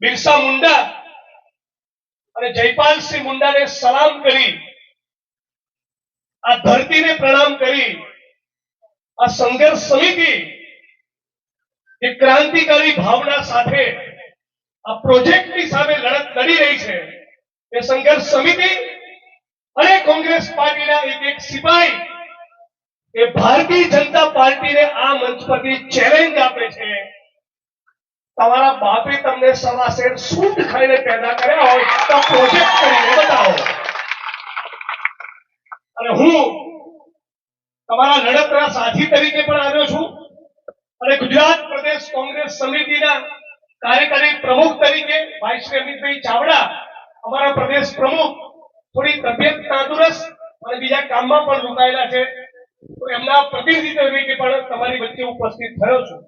બિરસા મુંડા અને જયપાલસિંહ મુંડાને સલામ કરી, આ ધરતીને પ્રણામ કરી, આ સંઘર્ષ સમિતિ જે ક્રાંતિકારી ભાવના સાથે આ પ્રોજેક્ટની સામે લડત લડી રહી છે. એ સંઘર્ષ સમિતિ અને કોંગ્રેસ પાર્ટીના એક એક સિપાહી એ ભારતીય જનતા પાર્ટીને આ મંચ પરથી ચેલેન્જ આપે છે. તમારા બાપે તમને સવા શેર સૂટ ખાઈને પેદા કર્યા હોય તો પ્રોજેક્ટ કરીને બતાવો. અને હું તમારા લડતના સાથી તરીકે પણ આવ્યો છું અને ગુજરાત પ્રદેશ કોંગ્રેસ સમિતિના કાર્યકારી પ્રમુખ તરીકે શ્રી અમિતભાઈ ચાવડા, અમારા પ્રદેશ પ્રમુખ, થોડી તબિયત તંદુરસ્ત અને બીજા કામમાં પણ રોકાયેલા છે. તો એમના પ્રતિનિધિ તરીકે પણ તમારી વચ્ચે ઉપસ્થિત થયો છું.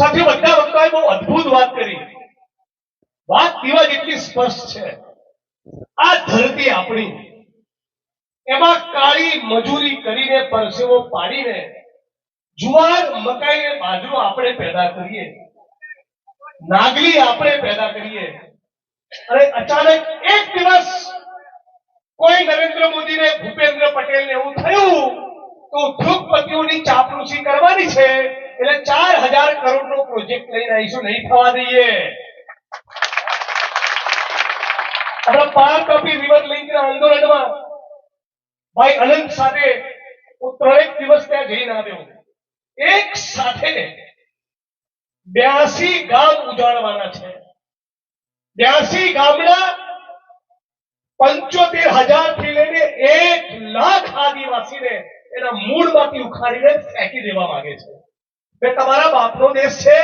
સાથે બધા વક્તાએ બહુ અદ્ભુત વાત કરી. વાત દીવા જેટલી સ્પષ્ટ છે. આ ધરતી આપણી. એમાં કાળી મજૂરી કરીને પરસેવો પાડીને જુવાર મકાઈ ને બાજરો આપણે પેદા કરીએ. નાગલી આપણે પેદા કરીએ. અને અચાનક એક દિવસ કોઈ નરેન્દ્ર મોદીને ભૂપેન્દ્ર પટેલ ને એવું થયું, તો ઉદ્યોગપતિઓની ચાપલુસી કરવાની છે. એટલે ચાર હજાર કરોડનો પ્રોજેક્ટ લઈને આવીશું, નહીં થવા દઈએ. આપણા પાર કપી રિવર લિંકના આંદોલનમાં ભાઈ અનંત સાથે હું ત્રણેક દિવસ ત્યાં જઈને આવ્યો. એક સાથે બ્યાસી ગામ ઉજાડવાના છે. બ્યાસી ગામના પંચોતેર હજારથી લઈને એક લાખ આદિવાસીને એના મૂળમાંથી ઉખાડીને ફેંકી દેવા માંગે છે. બે તમારા બાપનો દેશ છે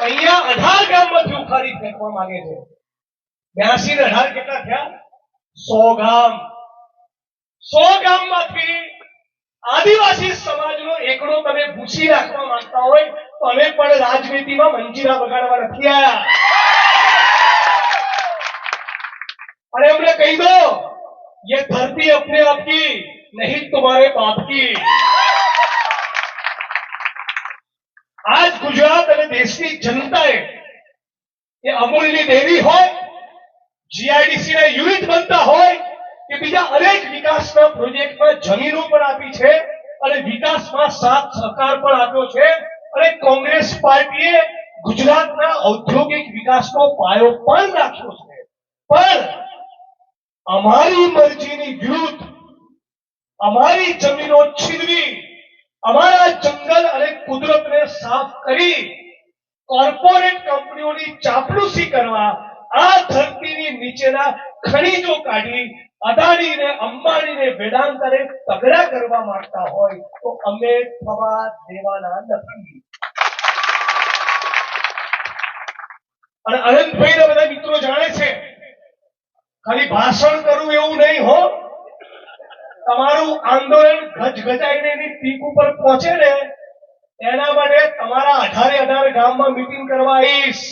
અહીંયા અઢાર ગામમાંથી ઉખાડી ફેંકવા માંગે છે બ્યાસી ને અઢાર કેટલા થયા સો ગામ સો ગામમાંથી આદિવાસી સમાજનો એકડો તમે ભૂસી રાખવા માંગતા હોય તો અમે પણ રાજનીતિમાં મંજીરા બગાડવા નથી આવ્યા અને એમને કહી દો ये धरती अपने आप की नहीं तुम्हारे बाप की ગુજરાત અને દેશની જનતાએ એ અમૂલની દેવી હોય જીઆઈડીસી ના યુનિટ બનતા હોય કે બીજા અનેક વિકાસના પ્રોજેક્ટમાં જમીનો પણ આપી છે અને વિકાસમાં સાથ સહકાર પણ આપ્યો છે અને કોંગ્રેસ પાર્ટીએ ગુજરાતના ઔદ્યોગિક વિકાસનો પાયો પણ નાખ્યો છે પણ અમારી મરજીની વિરુદ્ધ અમારી જમીનો છીનવી અમારા જંગલ અને કુદરતને સાફ કરી કોર્પોરેટ કંપનીઓની ચાપલુસી કરવા આ ધરતીની નીચેના ખનીજો કાઢી અદાણીને, અંબાણીને વેદાંતને તગડા કરવા માંગતા હોય તો અમે થવા દેવાના નથી. અને અનંતભાઈ ને બધા મિત્રો જાણે છે, ખાલી ભાષણ કરવું એવું નહીં હો. તમારું આંદોલન ગજગજાઈને એની પીક ઉપર પહોંચે ને એના માટે તમારા અઢારે અઢાર ગામમાં મીટિંગ કરવા આવીશ.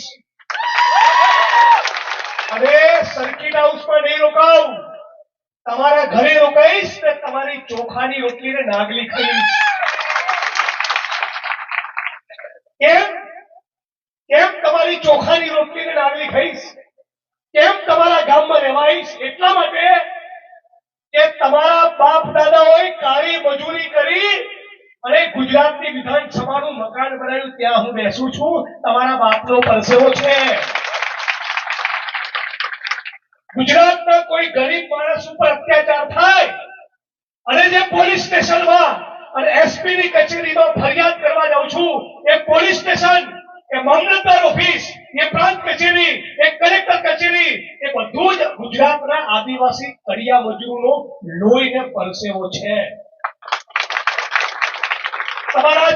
અને સર્કિટ હાઉસમાં નહીં રોકાવ. તમારા ઘરે રોકાઈશ ને તમારી ચોખાની રોટલીને નાગલી ખાઈશ કેમ? કેમ તમારી ચોખાની રોટલીને નાગલી ખાઈશ કેમ તમારા ગામમાં રહેવાઈશ? એટલા માટે કે તમારા બાપ દાદાઓએ કાળી મજૂરી ગુજરાતની વિધાનસભાનું મકાન બનાવ્યું, ત્યાં હું બેસું છું. તમારા બાપનો પરસેવો છે. ગુજરાતના કોઈ ગરીબ માણસ ઉપર અત્યાચાર થાય, અને જે પોલીસ સ્ટેશનમાં અને એસપી ની કચેરીમાં ફરિયાદ કરવા જાઉં છું, એ પોલીસ સ્ટેશન, એ મામલતદાર ઓફિસ, એ પ્રાંત કચેરી, એ કલેક્ટર કચેરી, એ બધું જ ગુજરાતના આદિવાસી કડિયા મજૂરોનો લોહીને પરસેવો છે. તમારા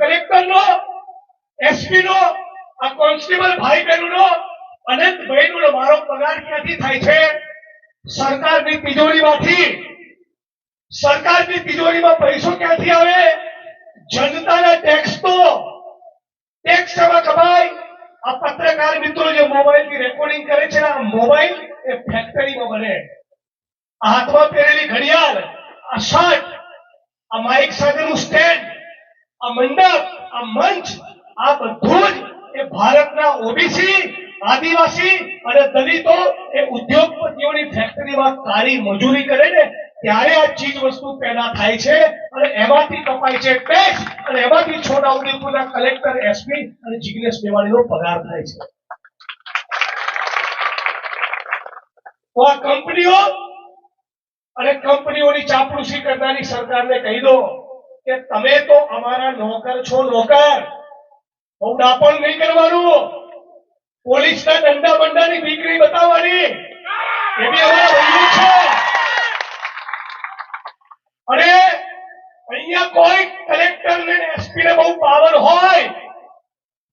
કલેક્ટર નો એસપી નો આ કોન્સ્ટેબલ ભાઈ બહેનો નો અનંત ભાઈ નો મારો પગાર ક્યાંથી થાય છે? સરકારની તિજોરીમાંથી. સરકારની તિજોરીમાં પૈસો ક્યાંથી આવે? જનતાના ટેક્સ તો. ટેક્સ શેમાં કમાય આ પત્રકાર મિત્રો જે મોબાઈલથી રેકોર્ડિંગ કરે છે આ મોબાઈલ એ ફેક્ટરીમાં બને. હાથમાં પહેરેલી ઘડિયાળ, આ શર્ટ આ માઇક સાથેનું સ્ટેન્ડ આ મંડપ, આ મંચ, આ બધું જ એ ભારતના ઓબીસી, આદિવાસી અને દલિતો એ ઉદ્યોગપતિઓની ફેક્ટરીમાં કાળી મજૂરી કરે ને, ત્યારે આ ચીજ વસ્તુ પેદા થાય છે અને એમાંથી કપાય છે ટેક્સ અને એમાંથી છોટા ઉદેપુરના કલેક્ટર એસપી અને જિગ્નેશ મેવાણીનો પગાર થાય છે. તો આ કંપનીઓ અને કંપનીઓની ચાપડુસી કરનારી સરકારને કહી દો કે તમે તો અમારા નોકર છો નોકર. બહુ ડાપણ નહીં કરવાનું. પોલીસના દંડા બંડાની દીકરી બતાવવાની. એ બી અમારા ભાઈઓ છે. અને અહીંયા કોઈ કલેક્ટર ને એસપી ને બહુ પાવર હોય,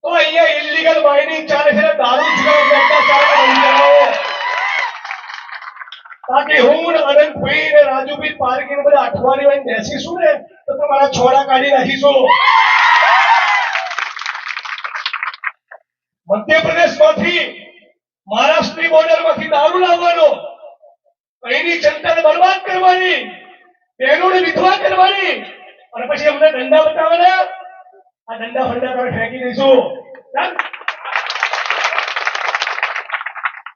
તો અહીંયા ઇલીગલ માઇનિંગ ચાલે છે દારૂ જુગાર ચાલે બાકી હું અનંતભાઈ ને રાજુભાઈ પારકી ને બધા અઠવાડિયે વાળી બેસીશું ને, તો તમારા છોડા કાઢી નાખીશું. મધ્યપ્રદેશમાંથી મહારાષ્ટ્રની બોર્ડરમાંથી દારૂ લાવવાનો. અહીંની જનતાને બરબાદ કરવાની. બહેનોને વિધવા કરવાની. અને પછી અમને ધંધા બતાવવાના. આ ધંધા ફંડા તમે ફેંકી દઈશું.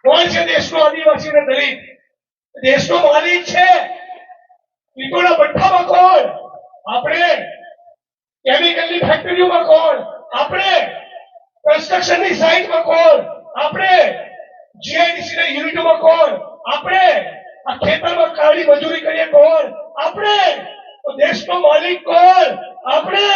કોણ છે દેશનો આદિવાસી ને દલિત? દેશનો માલિક છે. ઈટોના ભઠ્ઠામાં કોણ આપણે કેમિકલની ફેક્ટરીઓમાં કોણ આપણે કન્સ્ટ્રક્શનની સાઇટમાં કોણ આપણે જીઆઈડીસી ના યુનિટોમાં કોણ આપણે આ ખેતરમાં કાળી મજૂરી કરીએ કોણ આપણે દેશનો માલિક કોણ આપણે